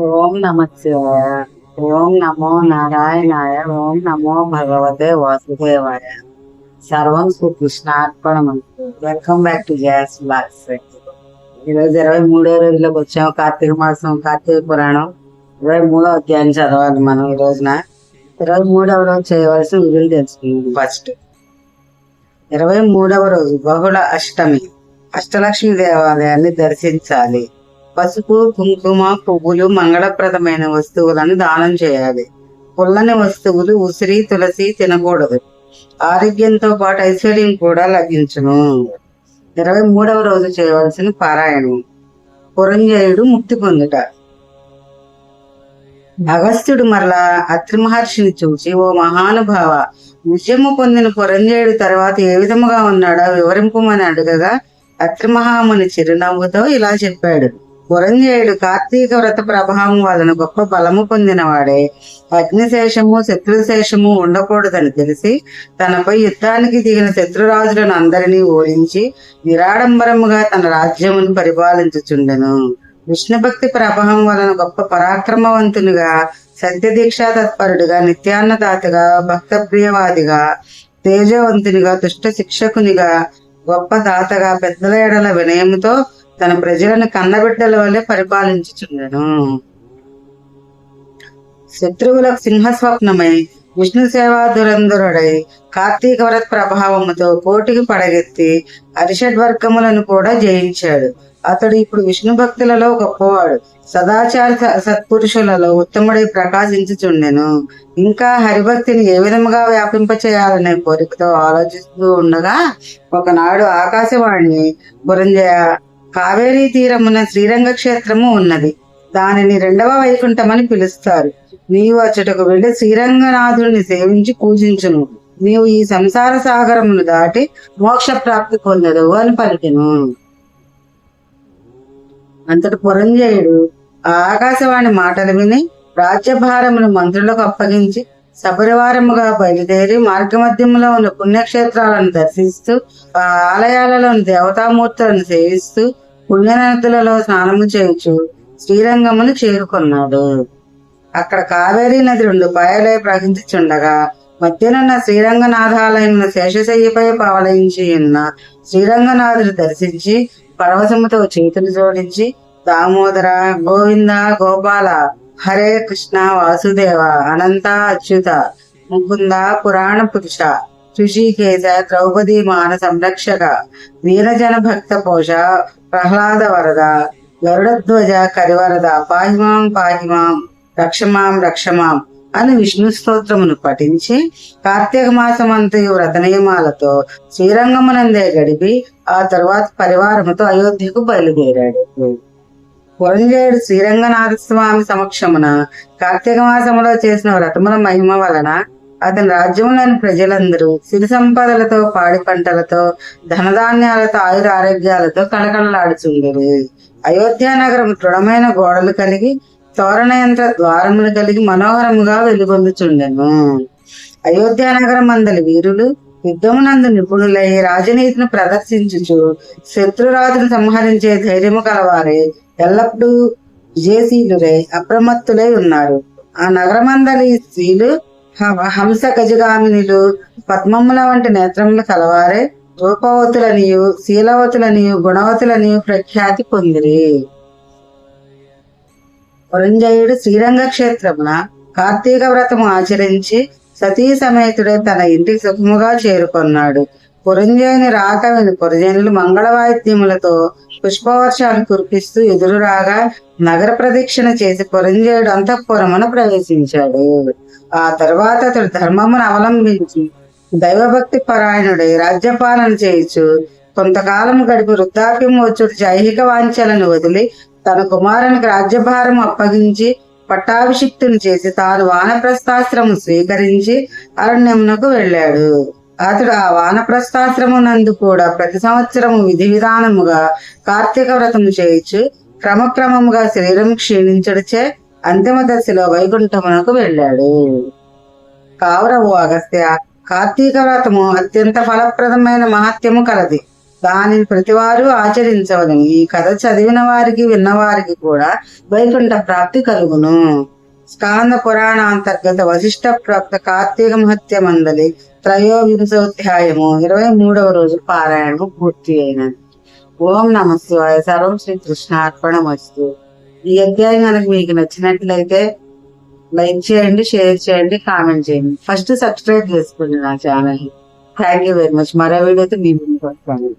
ఓం నమ శివాయ ఓం నమో నారాయణాయ. ఓం నమో భగవతే వాసుదేవాయ. సర్వం శ్రీకృష్ణార్పణ welcome back to Jaya's blogs ఈరోజు ఇరవై మూడో రోజులకు వచ్చాము. కార్తీక మాసం కార్తీక పురాణం. ఇరవై మూడో అధ్యాయం చదవాలి మనం ఈ రోజున. ఇరవై మూడవ రోజు చేయవలసిన విధులు తెలుసుకుందాం. ఫస్ట్ ఇరవై మూడవ రోజు బహుళ అష్టమి. అష్టలక్ష్మి దేవాలయాన్ని దర్శించాలి. పసుపు కుంకుమ పువ్వులు మంగళప్రదమైన వస్తువులను దానం చేయాలి. పుల్లని వస్తువులు ఉసిరి తులసి తినకూడదు. ఆరోగ్యంతో పాటు ఐశ్వర్యం కూడా లభించును. ఇరవై మూడవ రోజు చేయవలసిన పారాయణం. పురంజయుడు ముక్తి పొందుట. అగస్త్యుడు మరలా అత్రి మహర్షిని చూసి ఓ మహానుభావ విజయము పొందిన పురంజయుడు తర్వాత ఏ విధముగా ఉన్నాడో వివరింపమని అడగగా అత్రి మహాముని చిరునవ్వుతో ఇలా చెప్పాడు. పురంజయుడు కార్తీక వ్రత ప్రభావం వలన గొప్ప బలము పొందినవాడే. అగ్నిశేషము శత్రుశేషము ఉండకూడదని తెలిసి తనపై యుద్ధానికి దిగిన శత్రురాజులను అందరినీ ఓడించి నిరాడంబరముగా తన రాజ్యమును పరిపాలించుచుండెను. విష్ణు భక్తి ప్రభావం వలన గొప్ప పరాక్రమవంతునిగా సత్యదీక్షా తత్పరుడిగా నిత్యాన్నదాతగా భక్త ప్రియవాదిగా తేజవంతునిగా దుష్ట శిక్షకునిగా గొప్ప దాతగా పెద్దల ఎడల వినయముతో తన ప్రజలను కన్నబిడ్డల వల్లే పరిపాలించుచుండెను శత్రువులకు సింహస్వప్నమై విష్ణు సేవా దురంధరుడై కార్తీక వ్రత ప్రభావముతో కోటికి పడగెత్తి అరిషడ్వర్గములను కూడా జయించాడు. అతడు ఇప్పుడు విష్ణు భక్తులలో గొప్పవాడు. సదాచార స- సత్పురుషులలో ఉత్తముడై ప్రకాశించుచుండెను. ఇంకా హరిభక్తిని ఏ విధముగా వ్యాపింపచేయాలనే కోరికతో ఆలోచిస్తూ ఉండగా ఒకనాడు ఆకాశవాణి బురంజయ కావేరీ తీరమున శ్రీరంగ క్షేత్రము ఉన్నది. దానిని రెండవ వైకుంఠమని పిలుస్తారు. నీవు అచ్చటకు వెళ్ళి శ్రీరంగనాథుడిని సేవించి పూజించును నీవు ఈ సంసార సాగరమును దాటి మోక్ష ప్రాప్తి పొందదు అని పలికెను. అంతటి పురంజయుడు ఆ ఆకాశవాణి మాటలు విని రాజ్యభారమును మంత్రులకు అప్పగించి సపరివారముగా బయలుదేరి మార్గమధ్యములో ఉన్న పుణ్యక్షేత్రాలను దర్శిస్తూ ఆ ఆలయాలలోని దేవతామూర్తులను సేవిస్తూ పుణ్యనదులలో స్నానము చేయుచు శ్రీరంగమును చేరుకున్నాడు. అక్కడ కావేరీ నది రెండు పాయలై ప్రవహించుచుండగా మధ్యనున్న శ్రీరంగనాథాలయమున శేషశయ్యపై పవలించి ఉన్న శ్రీరంగనాథుడు దర్శించి పరవశముతో చేతులు జోడించి దామోదర గోవింద గోపాల హరే కృష్ణ వాసుదేవ అనంత అచ్యుత ముకుంద పురాణ పురుష ఋషికేశ ద్రౌపది మాన సంరక్షక వీరజన భక్త పోష ప్రహ్లాద వరద గరుడధ్వజ కరివరద పాహిమాం పాహిమాం రక్షమాం రక్షమాం అని విష్ణు స్తోత్రమును పఠించి కార్తీక మాసమంతయు వ్రత నియమాలతో శ్రీరంగమునందే గడిపి ఆ తరువాత పరివారముతో అయోధ్యకు బయలుదేరాడు. పురంజయుడు శ్రీరంగనాథ స్వామి సమక్షమున కార్తీక మాసములో చేసిన వ్రతముల మహిమ వలన అతని రాజ్యంలోని ప్రజలందరూ సిరి సంపదలతో పాడి పంటలతో ధనధాన్యాలతో ఆయుర ఆరోగ్యాలతో కళకళలాడుచుండరు. అయోధ్య నగరం దృఢమైన గోడలు కలిగి తోరణయంత్ర ద్వారములు కలిగి మనోహరముగా వెలుగొందుచుండెను. అయోధ్య నగరం అందరి వీరులు యుద్ధమునందు నిపుణులై రాజనీతిని ప్రదర్శించుచు శత్రురాజును సంహరించే ధైర్యము కలవారే ఎల్లప్పుడూ విజయశీలురై అప్రమత్తులై ఉన్నారు. ఆ నగరమందలి స్త్రీలు హంస గజగామినులు పద్మముల వంటి నేత్రములు కలవారే రూపవతులనియు శీలవతులనియు గుణవతులనియు ప్రఖ్యాతి పొందిరి. పురంజయుడు శ్రీరంగ క్షేత్రమున కార్తీక వ్రతము ఆచరించి సతీ సమేతుడే తన ఇంటికి సుఖముగా చేరుకొన్నాడు. పురంజయుని రాక విని పురజనులు మంగళవాయిద్యములతో పుష్పవర్షాలు కురిపిస్తూ ఎదురు రాగా నగర ప్రదక్షిణ చేసి పురంజయుడు అంతఃపురమున ప్రవేశించాడు. ఆ తర్వాత అతడు ధర్మమును అవలంబించి దైవభక్తి పరాయణుడై రాజ్యపాలన చేయొచ్చు కొంతకాలం గడిపి వృద్ధాప్యం వచ్చుడు జైహిక వాంఛలను వదిలి తన కుమారునికి రాజ్యభారం అప్పగించి పట్టాభిషిక్తుని చేసి తాను వానప్రస్థాశ్రము స్వీకరించి అరణ్యమునకు వెళ్ళాడు. అతడు ఆ వానప్రస్థాశ్రము నందు కూడా ప్రతి సంవత్సరము విధి విధానముగా కార్తీక వ్రతము చేయొచ్చు క్రమక్రమముగా శరీరం క్షీణించడిచే అంతిమ దశలో వైకుంఠమునకు వెళ్ళాడు. కావురవు అగస్త్య కార్తీక వ్రతము అత్యంత ఫలప్రదమైన మహత్యము కలది. దానిని ప్రతివారు ఆచరించవలను. ఈ కథ చదివిన వారికి విన్నవారికి కూడా వైకుంఠ ప్రాప్తి కలుగును. స్కాంద పురాణాంతర్గత వశిష్ట ప్రాప్త కార్తీక మహత్య మందలి త్రయోవింశోధ్యాయము ఇరవై మూడవ రోజు పారాయణము పూర్తి అయినది. ఓం నమ శివాయ. సర్వం శ్రీ కృష్ణ వస్తు ఈ అధ్యాయం కనుక మీకు నచ్చినట్లయితే లైక్ చేయండి షేర్ చేయండి కామెంట్ చేయండి. ఫస్ట్ సబ్స్క్రైబ్ చేసుకోండి నా channel thank you very much. మరో వీడియోతో మీ ముందుకు వస్తాను.